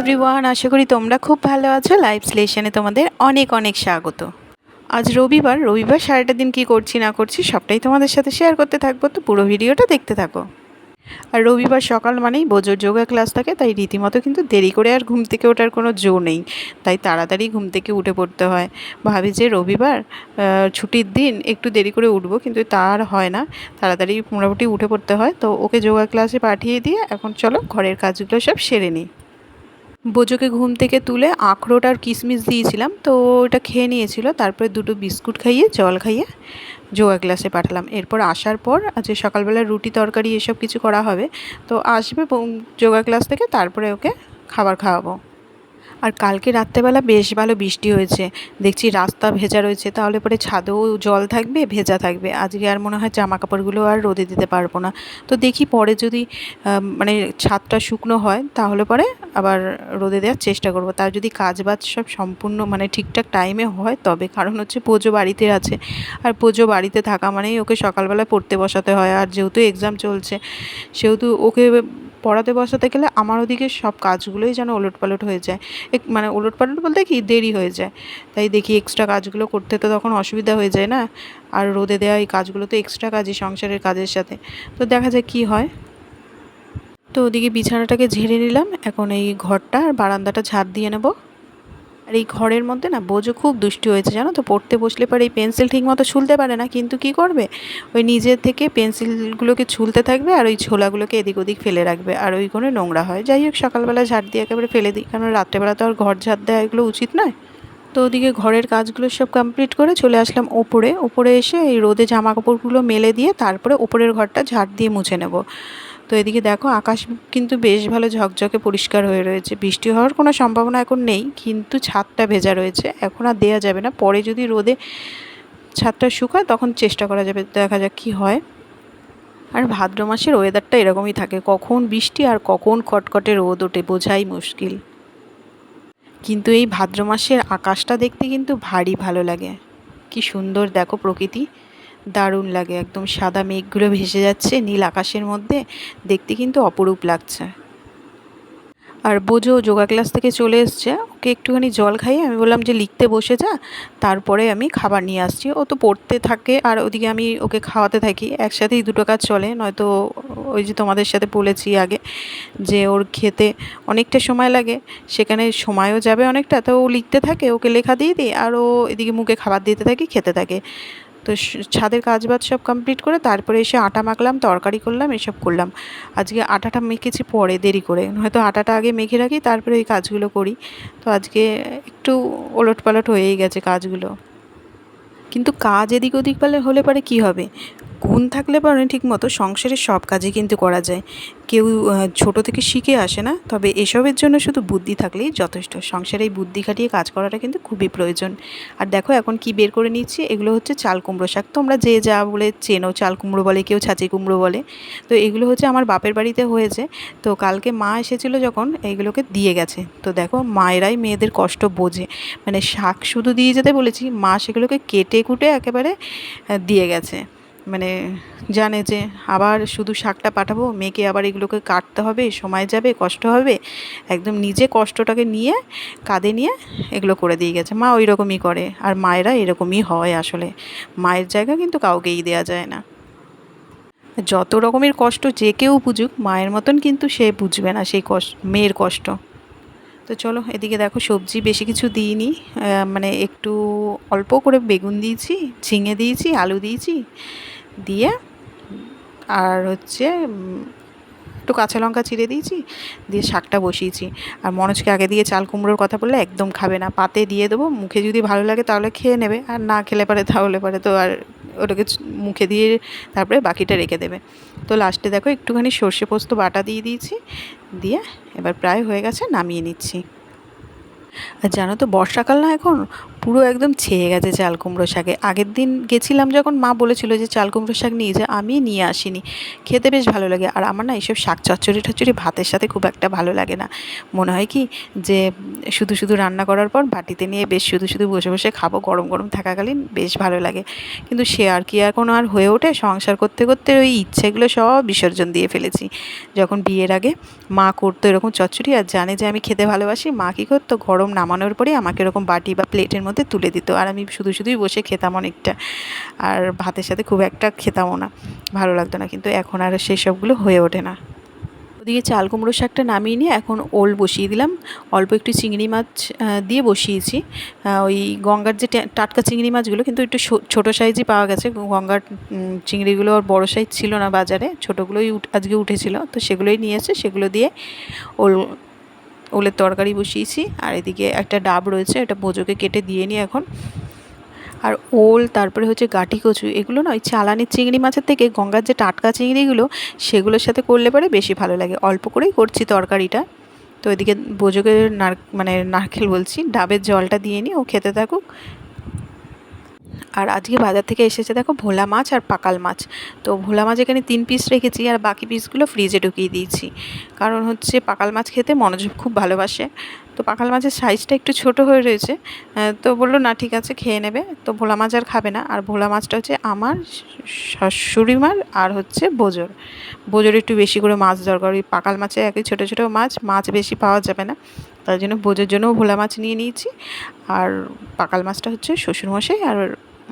Everyone আশা করি তোমরা খুব ভালো আছো। লাইভ স্লেশনে তোমাদের অনেক অনেক স্বাগত। আজ রবিবার রবিবার সারাটা দিন কী করছি, না করছি, সবটাই তোমাদের সাথে শেয়ার করতে থাকব। তো পুরো ভিডিওটা দেখতে থাকো। আর রবিবার সকাল মানেই বোজোর যোগা ক্লাস থাকে, তাই রীতিমতো কিন্তু দেরি করে আর ঘুম থেকে ওঠার কোনো জো নেই। তাই তাড়াতাড়ি ঘুম থেকে উঠে পড়তে হয়। ভাবি যে রবিবার ছুটির দিন একটু দেরি করে উঠবো, কিন্তু তার হয় না। তাড়াতাড়ি মোটামুটি উঠে পড়তে হয়। তো ওকে যোগা ক্লাসে পাঠিয়ে দিয়ে এখন চলো ঘরের কাজগুলো সব সেরে নিই। বোজোকে ঘুম থেকে তুলে আখরোট আর কিশমিশ দিয়েছিলাম, তো ওটা খেয়ে নিয়েছিল। তারপরে দুটো বিস্কুট খাইয়ে, জল খাইয়ে জোয়া ক্লাসে পাঠালাম। এরপর আসার পর আজকে সকালবেলা রুটি তরকারি এসব কিছু করা হবে। তো আসবে যোগা ক্লাস থেকে, তারপরে ওকে খাবার খাওয়াবো। আর কালকে রাত্রেবেলা বেশ ভালো বৃষ্টি হয়েছে। দেখছি রাস্তা ভেজা রয়েছে, তাহলে পরে ছাদেও জল থাকবে, ভেজা থাকবে। আজকে আর মনে হয় জামা কাপড়গুলো আর রোদে দিতে পারব না। তো দেখি পরে যদি মানে ছাদটা শুকনো হয়, তাহলে পরে আবার রোদে দেওয়ার চেষ্টা করব। তার যদি কাজ বাজ সব সম্পূর্ণ মানে ঠিকঠাক টাইমে হয়, তবে কারণ হচ্ছে পুজো বাড়িতে আছে। আর পুজো বাড়িতে থাকা মানেই ওকে সকালবেলা পড়তে বসাতে হয়। আর যেহেতু এক্সাম চলছে, সেহেতু ওকে পড়াতে বসাতে গেলে আমার ওদিকে সব কাজগুলোই যেন ওলটপালট হয়ে যায়। এক মানে ওলটপালট বলতে কি দেরি হয়ে যায়। তাই দেখি এক্সট্রা কাজগুলো করতে তো তখন অসুবিধা হয়ে যায় না। আর রোদে দেওয়া এই কাজগুলো তো এক্সট্রা কাজই সংসারের কাজের সাথে। তো দেখা যায় কি হয়। তো ওদিকে বিছানাটাকে ঝেড়ে নিলাম। এখন এই ঘরটা আর বারান্দাটা ঝাড় দিয়ে নেব। আর এই ঘরের মধ্যে না বোঝো খুব দুষ্টি হয়েছে, জানো তো? পড়তে বসলে পরে এই পেন্সিল ঠিক মতো ছুলতে পারে না, কিন্তু কি করবে? ওই নিজের থেকে পেন্সিলগুলোকে ছুলতে থাকবে আর ওই ছোলাগুলোকে এদিক ওদিক ফেলে রাখবে। আর ওই কোনো নোংরা হয়। যাই হোক, সকালবেলা ঝাড় দিয়ে একেবারে ফেলে দিই। কারণ রাত্রেবেলা তো আর ঘর ঝাড় দেওয়া এগুলো উচিত নয়। তো ওদিকে ঘরের কাজগুলো সব কমপ্লিট করে চলে আসলাম ওপরে। ওপরে এসে এই রোদে জামা কাপড়গুলো মেলে দিয়ে তারপরে ওপরের ঘরটা ঝাড় দিয়ে মুছে নেব। তো এদিকে দেখো, আকাশ কিন্তু বেশ ভালো ঝকঝকে পরিষ্কার হয়ে রয়েছে। বৃষ্টি হওয়ার কোনো সম্ভাবনা এখন নেই, কিন্তু ছাদটা ভেজা রয়েছে। এখন আর দেওয়া যাবে না। পরে যদি রোদে ছাদটা শুকায়, তখন চেষ্টা করা যাবে। দেখা যাক কী হয়। আর ভাদ্র মাসের ওয়েদারটা এরকমই থাকে। কখন বৃষ্টি আর কখন কটকটে রোদ ওঠে, বোঝাই মুশকিল। কিন্তু এই ভাদ্র মাসের আকাশটা দেখতে কিন্তু ভারী ভালো লাগে। কি সুন্দর দেখো প্রকৃতি। দারুণ লাগে, একদম সাদা মেঘগুলো ভেসে যাচ্ছে, নীল আকাশের মধ্যে, দেখতে কিন্তু অপরূপ লাগছে। আর বোঝো যোগা ক্লাস থেকে চলে এসছে, ওকে একটুখানি জল খাইয়ে আমি বললাম যে লিখতে বসে যা, তারপরে আমি খাবার নিয়ে আসছি। ও তো পড়তে থাকে আর ওদিকে আমি ওকে খাওয়াতে থাকি, একসাথেই দুটো কাজ চলে, নয়তো ওই যে তোমাদের সাথে বলেছি আগে যে ওর খেতে অনেকটা সময় লাগে, সেখানে সময়ও যাবে অনেকটা, তো ও লিখতে থাকে, ওকে লেখা দিয়ে দিই, আর ও এদিকে মুখে খাবার দিতে থাকি, খেতে থাকে। তো ছাদের কাজ বাজ সব কমপ্লিট করে তারপরে এসে আটা মাখলাম, তরকারি করলাম, এসব করলাম। আজকে আটাটা মেখেছি পরে, দেরি করে। হয়তো আটাটা আগে মেখে রাখি, তারপরে ওই কাজগুলো করি। তো আজকে একটু ওলট পালট হয়েই গেছে কাজগুলো। কিন্তু কাজ এদিক ওদিক পালে হলে পরে কি হবে? গুণ থাকলে পরে ঠিক মতো সংসারের সব কাজই কিন্তু করা যায়। কেউ ছোটো থেকে শিখে আসে না, তবে এসবের জন্য শুধু বুদ্ধি থাকলেই যথেষ্ট। সংসারে এই বুদ্ধি খাটিয়ে কাজ করাটা কিন্তু খুবই প্রয়োজন। আর দেখো এখন কি বের করে নিচ্ছি, এগুলো হচ্ছে চাল কুমড়ো শাক। তোমরা যে যা বলে চেনো, চাল কুমড়ো বলে, কেউ ছাঁচি কুমড়ো বলে। তো এগুলো হচ্ছে আমার বাপের বাড়িতে হয়েছে। তো কালকে মা এসেছিল যখন এইগুলোকে দিয়ে গেছে। তো দেখো মায়েরাই মেয়েদের কষ্ট বোঝে। মানে শাক শুধু দিয়ে যেতে বলেছি, মা সেগুলোকে কেটে কুটে একেবারে দিয়ে গেছে। মানে জানে যে আবার শুধু শাকটা পাঠাবো, মেয়েকে আবার এগুলোকে কাটতে হবে, সময় যাবে, কষ্ট হবে। একদম নিজে কষ্টটাকে নিয়ে, কাঁধে নিয়ে এগুলো করে দিয়ে গেছে। মা ওই রকমই করে আর মায়েরা এরকমই হয় আসলে। মায়ের জায়গা কিন্তু কাউকেই দেওয়া যায় না। যত রকমের কষ্ট যে কেউ বুঝুক, মায়ের মতন কিন্তু সে বুঝবে না সেই কষ্ট মেয়ের কষ্ট। তো চলো এদিকে দেখো সবজি বেশি কিছু দিইনি। মানে একটু অল্প করে বেগুন দিয়েছি, ঝিঙে দিয়েছি, আলু দিয়েছি। দিয়ে আর হচ্ছে একটু কাঁচা লঙ্কা চিড়ে দিয়েছি, দিয়ে শাকটা বসিয়েছি। আর মনোজকে আগে দিয়ে চাল কুমড়োর কথা বললে একদম খাবে না, পাতে দিয়ে দেবো, মুখে যদি ভালো লাগে তাহলে খেয়ে নেবে, আর না খেলে পারে তাহলে পারে, তো আর ওটাকে মুখে দিয়ে তারপরে বাকিটা রেখে দেবে। তো লাস্টে দেখো একটুখানি সর্ষে পোস্ত বাটা দিয়ে দিয়েছি, দিয়ে এবার প্রায় হয়ে গেছে, নামিয়ে নিচ্ছি। আর জানো তো, বর্ষাকাল না এখন পুরো একদম ছেয়ে গেছে চাল কুমড়ো শাকে। আগের দিন গেছিলাম যখন মা বলেছিল যে চাল কুমড়ো শাক নিয়ে যা, আমি নিয়ে আসিনি। খেতে বেশ ভালো লাগে। আর আমার না এইসব শাক চচ্চড়ি টচ্চড়ি ভাতের সাথে খুব একটা ভালো লাগে না। মনে হয় কি যে শুধু শুধু রান্না করার পর বাটিতে নিয়ে বেশ শুধু শুধু বসে বসে খাব, গরম গরম থাকাকালীন বেশ ভালো লাগে। কিন্তু সে আর কি এখন আর হয়ে ওঠে? সংসার করতে করতে ওই ইচ্ছেগুলো সব বিসর্জন দিয়ে ফেলেছি। যখন বিয়ের আগে মা করতো এরকম চচ্চড়ি আর জানে যে আমি খেতে ভালোবাসি, মা কী করতো? গরম নামানোর পরে আমাকে এরকম বাটি বা প্লেটের তুলে দিত। আর আমি শুধু শুধুই বসে খেতাম অনেকটা। আর ভাতের সাথে খুব একটা খেতামও না। ভালো লাগতো না। কিন্তু এখন আর সেই সবগুলো হয়ে ওঠে না। ওদিকে চাল কুমড়ো শাকটা নামিয়ে নিয়ে এখন ওল বসিয়ে দিলাম। অল্প একটু চিংড়ি মাছ দিয়ে বসিয়েছি। ওই গঙ্গার যে টাটকা চিংড়ি মাছগুলো কিন্তু একটু ছোটো সাইজই পাওয়া গেছে। গঙ্গার চিংড়িগুলো আর বড়ো সাইজ ছিল না বাজারে। ছোটোগুলোই আজকে উঠেছিল। তো সেগুলোই নিয়ে এসে সেগুলো দিয়ে ওল ওলের তরকারি বসিয়েছি, আর এদিকে একটা ডাব রয়েছে, এটা বোজোকে কেটে দিয়ে নিই এখন। আর ওল, তারপরে হচ্ছে গাটি কচু, এগুলো না ওই চালানির চিংড়ি মাছের থেকে গঙ্গার যে টাটকা চিংড়িগুলো, সেগুলোর সাথে করলে পরে বেশি ভালো লাগে। অল্প করেই করছি তরকারিটা। তো এদিকে বোজোকে নার মানে নারকেল বলছি, ডাবের জলটা দিয়ে নিই ও খেতে থাকুক। আর আজকে বাজার থেকে এসেছে দেখো ভোলা মাছ আর পাকাল মাছ। তো ভোলা মাছ এখানে তিন পিস রেখেছি আর বাকি পিসগুলো ফ্রিজে ঢুকিয়ে দিয়েছি। কারণ হচ্ছে পাকাল মাছ খেতে মনোযোগ খুব ভালোবাসে। তো পাকাল মাছের সাইজটা একটু ছোট হয়ে রয়েছে। তো বলল, না, ঠিক আছে, খেয়ে নেবে। তো ভোলা মাছ আর খাবে না। আর ভোলা মাছটা হচ্ছে আমার শাশুড়ি মার আর হচ্ছে বোজর। বোজর একটু বেশি করে মাছ দরকার। ওই পাকাল মাছে একই ছোটো ছোটো মাছ মাছ বেশি পাওয়া যাবে না। তার জন্য বোজের জন্যও ভোলা মাছ নিয়ে নিয়েছি। আর পাকাল মাছটা হচ্ছে শ্বশুরমশাই আর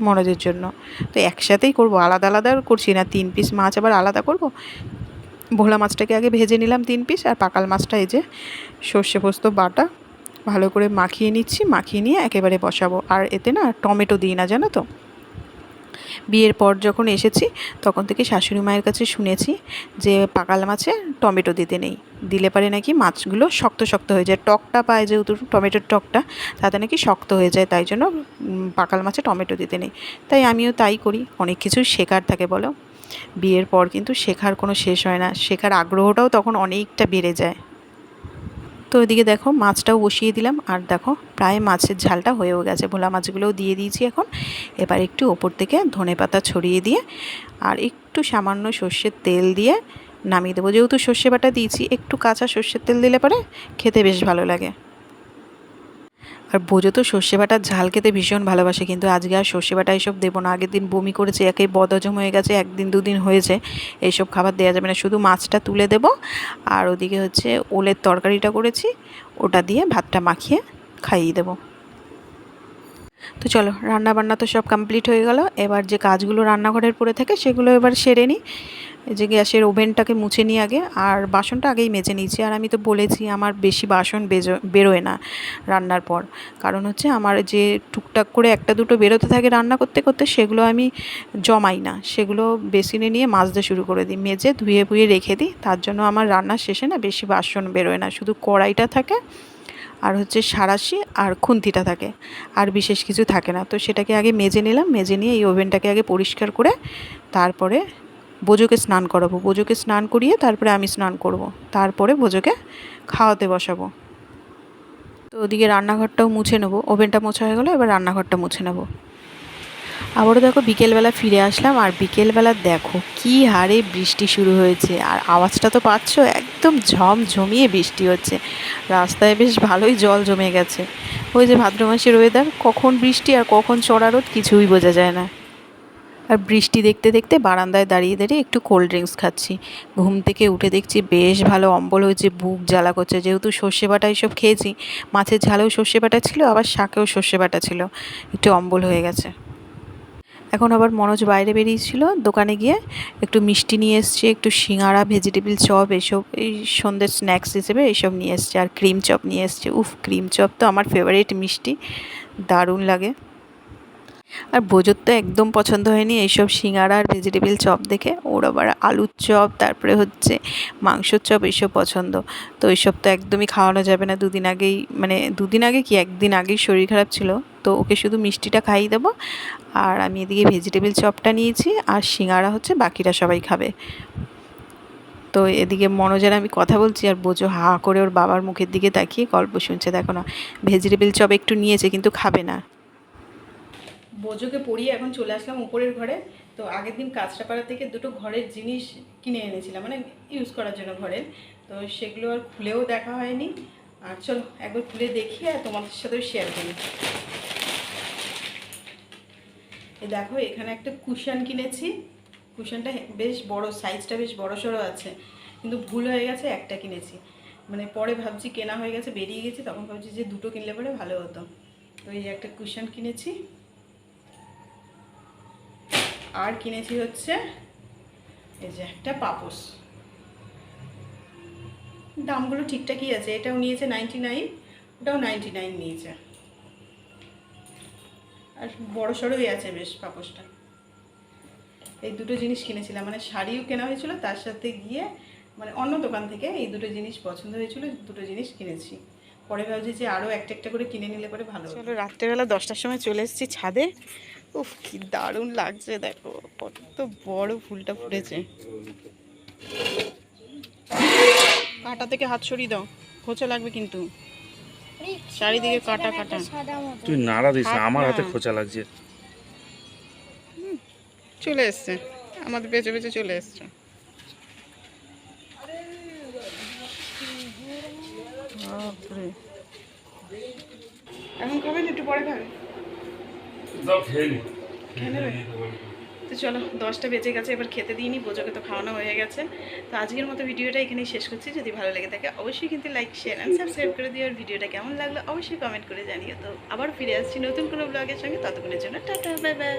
মনোজের জন্য। তো একসাথেই করব, আলাদা আলাদা করছি না, তিন পিস মাছ আবার আলাদা করব? ভোলা মাছটাকে আগে ভেজে নিলাম তিন পিস আর পাকাল মাছটা এই যে সর্ষে পোস্ত, বাটা, ভালো করে মাখিয়ে নিচ্ছি, মাখিয়ে নিয়ে একেবারে বসাবো। আর এতে না টমেটো দিই না, জানো তো? বিয়ের পর যখন এসেছি, তখন থেকে শাশুড়ি মায়ের কাছে শুনেছি যে পাকাল মাছে টমেটো দিতে নেই। দিলে পারে নাকি মাছগুলো শক্ত শক্ত হয়ে যায়। টকটা পায় যেহেতু টমেটোর টকটা, তাতে নাকি শক্ত হয়ে যায়, তাই জন্য পাকাল মাছে টমেটো দিতে নেই। তাই আমিও তাই করি, অনেক কিছু শেখার থাকে বলো। বিয়ের পর কিন্তু শেখার কোনো শেষ হয় না। শেখার আগ্রহটাও তখন অনেকটা বেড়ে যায়। তো ওইদিকে দেখো মাছটাও বসিয়ে দিলাম। আর দেখো প্রায় মাছের ঝালটা হয়েও গেছে। ভোলা মাছগুলোও দিয়ে দিয়েছি এখন। এবার একটু ওপর থেকে ধনে পাতা ছড়িয়ে দিয়ে আর একটু সামান্য সর্ষের তেল দিয়ে নামিয়ে দেবো। যেহেতু সর্ষে বাটা দিয়েছি, একটু কাঁচা সর্ষের তেল দিলে পরে খেতে বেশ ভালো লাগে। আর বোঝো তো সর্ষে বাটার ঝাল খেতে ভীষণ ভালোবাসে, কিন্তু আজকে আর সর্ষে বাটা এসব দেবো না। আগের দিন বমি করেছে একে বদহজম হয়ে গেছে, একদিন দুদিন হয়েছে এইসব খাবার দেওয়া যাবে না। শুধু মাছটা তুলে দেব, আর ওদিকে হচ্ছে ওলের তরকারিটা করেছি, ওটা দিয়ে ভাতটা মাখিয়ে খাইয়ে দেবো। তো চলো রান্না বান্না তো সব কমপ্লিট হয়ে গেল। এবার যে কাজগুলো রান্নাঘরের পরে থাকে, সেগুলো এবার সেরে নিই। যে গ্যাসের ওভেনটাকে মুছে নিই আগে, আর বাসনটা আগেই মেজে নিয়েছি। আর আমি তো বলেছি, আমার বেশি বাসন বেজো, বেরোয় না রান্নার পর। কারণ হচ্ছে আমার যে টুকটাক করে একটা দুটো বেরোতে থাকে রান্না করতে করতে, সেগুলো আমি জমাই না। সেগুলো বেসিনে নিয়ে মাজতে শুরু করে দিই, মেজে ধুয়ে ধুয়ে রেখে দিই। তার জন্য আমার রান্নার শেষে না বেশি বাসন বেরোয় না। শুধু কড়াইটা থাকে, আর হচ্ছে সারাশি আর খুন্তিটা থাকে, আর বিশেষ কিছু থাকে না। তো সেটাকে আগে মেজে নিলাম, মেজে নিয়ে এই ওভেনটাকে আগে পরিষ্কার করে, তারপরে বোজোকে স্নান করাবো। বোজোকে স্নান করিয়ে তারপরে আমি স্নান করব। তারপরে বোজোকে খাওয়াতে বসাবো। তো ওদিকে রান্নাঘরটাও মুছে নেব। ওভেনটা মোছা হয়ে গেলো, এবার রান্নাঘরটা মুছে নেব। আবারও দেখো বিকেলবেলা ফিরে আসলাম, আর বিকেলবেলা দেখো কি হারে বৃষ্টি শুরু হয়েছে। আর আওয়াজটা তো পাচ্ছ, একদম ঝমঝমিয়ে বৃষ্টি হচ্ছে। রাস্তায় বেশ ভালোই জল জমে গেছে। ওই যে ভাদ্র মাসের ওয়েদার কখন বৃষ্টি আর কখন চড়া রোদ কিছুই বোঝা যায় না। আর বৃষ্টি দেখতে দেখতে বারান্দায় দাঁড়িয়ে দাঁড়িয়ে একটু কোল্ড ড্রিঙ্কস খাচ্ছি। ঘুম থেকে উঠে দেখছি বেশ ভালো অম্বল হয়েছে, বুক জ্বালা করছে। যেহেতু সর্ষে বাটা এইসব খেয়েছি, মাছের ঝালেও সর্ষে বাটা ছিল, আবার শাকেও সর্ষে বাটা ছিল। একটু অম্বল হয়ে গেছে। এখন আবার মনোজ বাইরে বেরিয়েছিল দোকানে গিয়ে, একটু মিষ্টি নিয়ে এসছে, একটু সিঙাড়া ভেজিটেবিল চপ এসব, এই সন্ধ্যের স্ন্যাক্স হিসেবে এইসব নিয়ে এসছে, আর ক্রিম চপ নিয়ে এসছে। উফ ক্রিম চপ তো আমার ফেভারিট মিষ্টি, দারুণ লাগে। আর বোজোর তো একদম পছন্দ হয়নি। এইসব সিঙ্গারা আর ভেজিটেবিল চপ দেখে। ওর আবার আলুর চপ, তারপরে হচ্ছে মাংসর চপ, এইসব পছন্দ। তো এইসব তো একদমই খাওয়ানো যাবে না। দুদিন আগেই মানে দুদিন আগে কি? একদিন আগেই শরীর খারাপ ছিল। তো ওকে শুধু মিষ্টিটা খাইয়ে দেবো। আর আমি এদিকে ভেজিটেবিল চপটা নিয়েছি। আর সিঙ্গারা হচ্ছে বাকিরা সবাই খাবে। তো এদিকে মনোজের আমি কথা বলছি। আর বোঝো হা করে ওর বাবার মুখের দিকে তাকিয়ে গল্প শুনছে। দেখো না ভেজিটেবিল চপ একটু নিয়েছে, কিন্তু খাবে না। বোঝোকে পড়িয়ে এখন চলে আসলাম উপরের ঘরে। তো আগের দিন কাঁচরাপাড়া থেকে দুটো ঘরের জিনিস কিনে এনেছিলাম মানে ইউজ করার জন্য ঘরের। তো সেগুলো আর খুলেও দেখা হয়নি। আর চলো, একবার খুলে দেখি আর তোমাদের সাথেও শেয়ার করি। দেখো, এখানে একটা কুশন কিনেছি। কুশনটা বেশ বড় সাইজটা বেশ বড় সড়ো আছে। কিন্তু ভুল হয়ে গেছে, একটা কিনেছি। মানে পরে ভাবছি কেনা হয়ে গেছে, বেরিয়ে গেছে, তখন ভাবছি যে দুটো কিনলে পরে ভালো হতো। তো এই একটা কুশন কিনেছি। আর কিনেছি হচ্ছে এই যে একটা পাপোস দামগুলো ঠিকঠাকই আছে, এটাও নিয়েছে নাইনটি নাইন ওটাও নাইনটি নাইন নিয়েছে। আর বড় সড়োই আছে বেশ পাপোসটা এই দুটো জিনিস কিনেছিলাম মানে শাড়িও কেনা হয়েছিল, তার সাথে গিয়ে মানে অন্য দোকান থেকে এই দুটো জিনিস পছন্দ হয়েছিল, দুটো জিনিস কিনেছি। পরে ভাবছি যে আরও একটা একটা করে কিনে নিলে পরে ভালো চলো, রাত্রেবেলা দশটার সময় চলে এসেছি ছাদে। উফ কি দারুণ লাগছে দেখো। কত বড় ফুলটা ফুটেছে। কাটা থেকে হাত সরিয়ে দাও। খোঁচা লাগবে কিন্তু। চারিদিকে কাটা কাটা। তুই নাড়া দিস আমার হাতে খোঁচা লাগছে। চলে এসছে। আমাদের বেঁচে বেঁচে চলে এসছে। এখন খাবেন একটু পরে খাবেন তো চলো, দশটা বেজে গেছে, এবার খেতে দিইনি বোঝোকে তো খাওয়ানো হয়ে গেছে। তো আজকের মতো ভিডিওটা এখানেই শেষ করছি। যদি ভালো লেগে থাকে, অবশ্যই কিন্তু লাইক শেয়ার অ্যান্ড সাবস্ক্রাইব করে দিও। আর ভিডিওটা কেমন লাগল, অবশ্যই কমেন্ট করে জানিও। তো আবার ফিরে আসছি নতুন কোনো ব্লগের সঙ্গে। ততক্ষণের জন্য টাটা বাই বাই